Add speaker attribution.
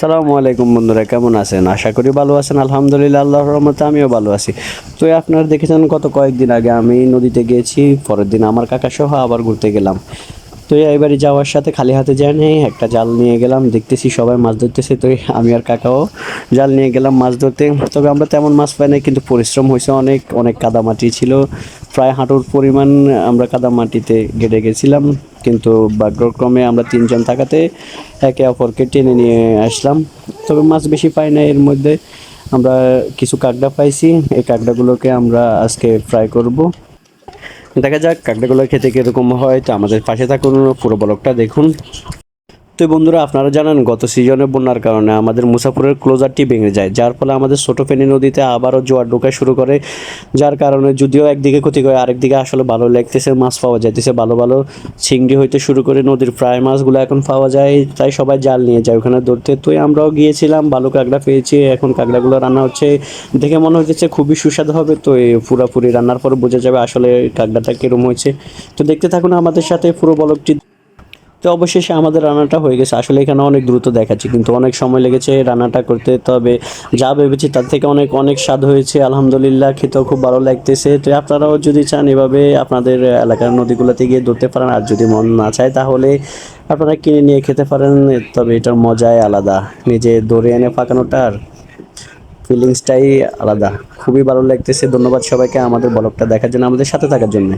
Speaker 1: সালামু আলাইকুম বন্ধুরা, কেমন আছেন? আশা করি ভালো আছেন। আলহামদুলিল্লাহ, আল্লাহর রহমতে আমিও ভালো আছি। তো আপনারা দেখেছেন, গত কয়েকদিন আগে আমি নদীতে গিয়েছি, পরের দিন আমার কাকা সহ আবার ঘুরতে গেলাম। তো এইবারে যাওয়ার সাথে খালি হাতে যাই নেই, একটা জাল নিয়ে গেলাম, দেখতেছি সবাই মাছ ধরতেছে, তো আমি আর কাকাও জাল নিয়ে গেলাম মাছ ধরতে। তবে আমরা তেমন মাছ পাই নাই, কিন্তু পরিশ্রম হয়েছে অনেক অনেক কাদামাটি ছিল। প্রায় হাঁটুর পরিমাণ আমরা কাদা মাটিতে গেড়ে গেছিলাম, কিন্তু ভাগ্যক্রমে আমরা তিনজন থাকাতে একে অপরকে টেনে নিয়ে আসলাম। তবে মাছ বেশি পাই না এর মধ্যে। আমরা কিছু কাঁকড়া পাইছি, এই কাঁকড়াগুলোকে আমরা আজকে ফ্রাই করব। দেখা যাক কাকড়াগুলো খেতে কীরকম হয়, তো আমাদের পাশে থাকুন, পুরো ব্লকটা দেখুন। তো বন্ধুরা, আপনারা জানেন গত সিজনে বন্যার কারণে আমাদের মুসাফরের ক্লোজারটি ভেঙে যায়, যার ফলে আমাদের ছোটো ফেনী নদীতে আবারও জোয়ার ঢোকা শুরু করে। যার কারণে যদিও একদিকে ক্ষতি করে, আরেকদিকে আসলে ভালো লাগতেছে, মাছ পাওয়া যাইতেছে, ভালো ভালো চিংড়ি হইতে শুরু করে নদীর প্রায় মাছগুলো এখন পাওয়া যায়, তাই সবাই জাল নিয়ে যায় ওখানে ধরতে। তো আমরাও গিয়েছিলাম, ভালো কাঁকড়া পেয়েছি, এখন কাঁকড়াগুলো রান্না হচ্ছে। দেখে মনে হচ্ছে খুবই সুস্বাদু হবে, তো এই পুরাপুরি রান্নার পর বোঝা যাবে আসলে কাঁকড়াটা কীরকম হয়েছে। তো দেখতে থাকুন আমাদের সাথে পুরো বলকটি তো অবশেষে আমাদের রান্নাটা হয়ে গেছে। আসলে এখানে অনেক দ্রুত দেখাচ্ছি, কিন্তু অনেক সময় লেগেছে রান্নাটা করতে। তবে যা ভেবেছি তার থেকে অনেক অনেক স্বাদ হয়েছে। আলহামদুলিল্লাহ, খেতেও খুব ভালো লাগতেছে। তো আপনারাও যদি চান এভাবে আপনাদের এলাকার নদীগুলোতে গিয়ে ধরতে পারেন, আর যদি মন না চায় তাহলে আপনারা কিনে নিয়ে খেতে পারেন। তবে এটার মজাই আলাদা। নিজে ধরে এনে পাকানোটার ফিলিংসটাই আলাদা। খুবই ভালো লাগতেছে। ধন্যবাদ সবাইকে আমাদের ব্লগটা দেখার জন্য, আমাদের সাথে থাকার জন্য।